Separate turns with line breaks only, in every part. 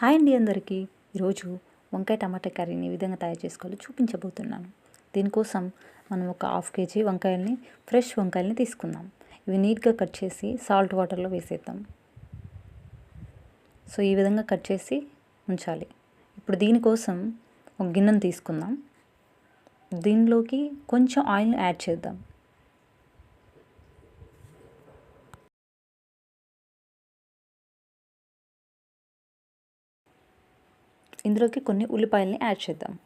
Hi అండి అందరికీ. ఈరోజు వంకాయ టమాటా కర్రీని ఏ విధంగా తయారు చేసుకోవాలో చూపించబోతున్నాను. దీనికోసం మనం ఒక హాఫ్ కేజీ వంకాయల్ని ఫ్రెష్ వంకాయల్ని తీసుకుందాం. ఇవి నీట్గా కట్ చేసి సాల్ట్ వాటర్లో వేసేద్దాం. సో ఈ విధంగా కట్ చేసి ఉంచాలి. ఇప్పుడు దీనికోసం ఒక గిన్నెను తీసుకుందాం. దీనిలోకి కొంచెం ఆయిల్ని యాడ్ చేద్దాం. ఇందులోకి కొన్ని ఉల్లిపాయల్ని యాడ్ చేద్దాం.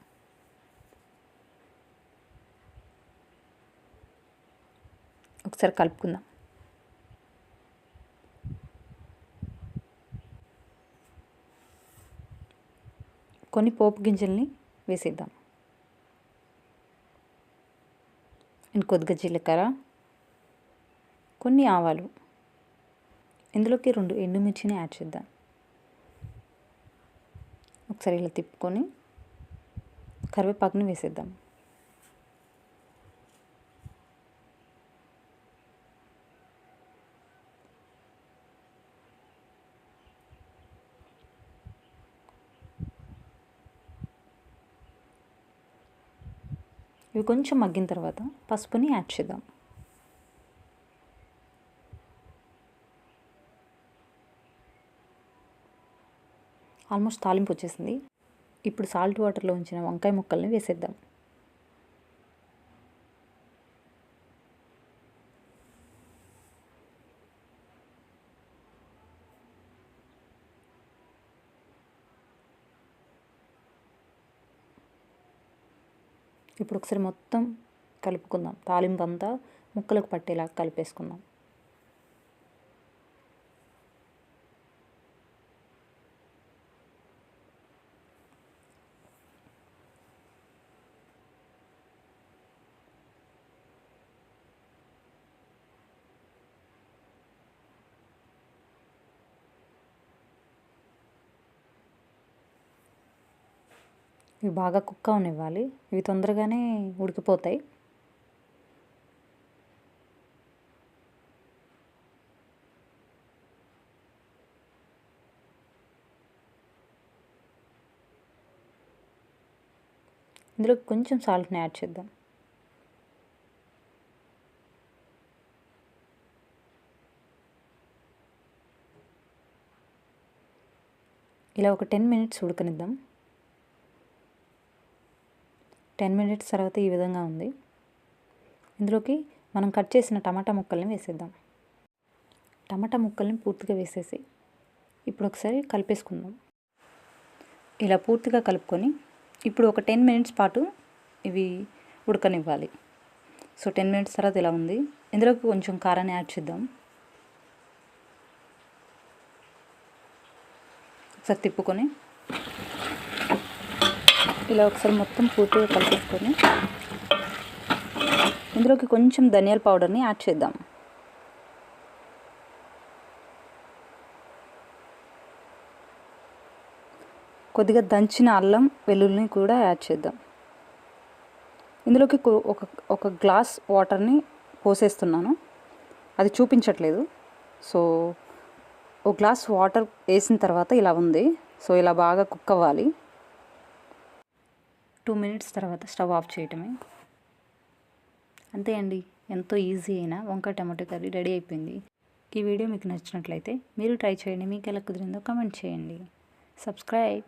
ఒకసారి కలుపుకుందాం. కొన్ని పోపు గింజల్ని వేసేద్దాం. అండ్ కొద్దిగా జీలకర్ర కొన్ని ఆవాలు. ఇందులోకి రెండు ఎండుమిర్చిని యాడ్ చేద్దాం. ఒకసారి ఇలా తిప్పుకొని కరివేపాకుని వేసేద్దాం. ఇవి కొంచెం మగ్గిన తర్వాత పసుపుని యాడ్ చేద్దాం. ఆల్మోస్ట్ తాలింపు వచ్చేసింది. ఇప్పుడు సాల్ట్ వాటర్లో ఉంచిన వంకాయ ముక్కల్ని వేసేద్దాం. ఇప్పుడు ఒకసారి మొత్తం కలుపుకుందాం. తాలింపు అంతా ముక్కలకు పట్టేలా కలిపేసుకుందాం. ఇవి బాగా కుక్ అవనివ్వాలి ఇవి తొందరగానే ఉడికిపోతాయి. ఇందులో కొంచెం సాల్ట్ని యాడ్ చేద్దాం. ఇలా ఒక టెన్ మినిట్స్ ఉడకనిద్దాం. టెన్ మినిట్స్ తర్వాత ఈ విధంగా ఉంది. ఇందులోకి మనం కట్ చేసిన టమాటా ముక్కల్ని వేసేద్దాం. టమాటా ముక్కల్ని పూర్తిగా వేసేసి ఇప్పుడు ఒకసారి కలిపేసుకుందాం. ఇలా పూర్తిగా కలుపుకొని ఇప్పుడు ఒక టెన్ మినిట్స్ పాటు ఇవి ఉడకనివ్వాలి. సో టెన్ మినిట్స్ తర్వాత ఇలా ఉంది. ఇందులోకి కొంచెం కారాన్ని యాడ్ చేద్దాం. ఒకసారి తిప్పుకొని ఇలా ఒకసారి మొత్తం పూర్తిగా కలిపేసుకొని ఇందులోకి కొంచెం ధనియాల పౌడర్ని యాడ్ చేద్దాం. కొద్దిగా దంచిన అల్లం వెల్లుల్లిని కూడా యాడ్ చేద్దాం. ఇందులోకి ఒక ఒక గ్లాస్ వాటర్ని పోసేస్తున్నాను. అది చూపించట్లేదు. సో ఒక గ్లాస్ వాటర్ వేసిన తర్వాత ఇలా ఉంది. సో ఇలా బాగా కుక్ అవ్వాలి టూ మినిట్స్ తర్వాత స్టవ్ ఆఫ్ చేయటమే. అంతే అండి. ఎంతో ఈజీ అయినా వంకాయ టమాటో కర్రీ రెడీ అయిపోయింది. ఈ వీడియో మీకు నచ్చినట్లయితే మీరు ట్రై చేయండి. మీకు ఎలా కుదిరిందో కమెంట్ చేయండి. సబ్స్క్రైబ్.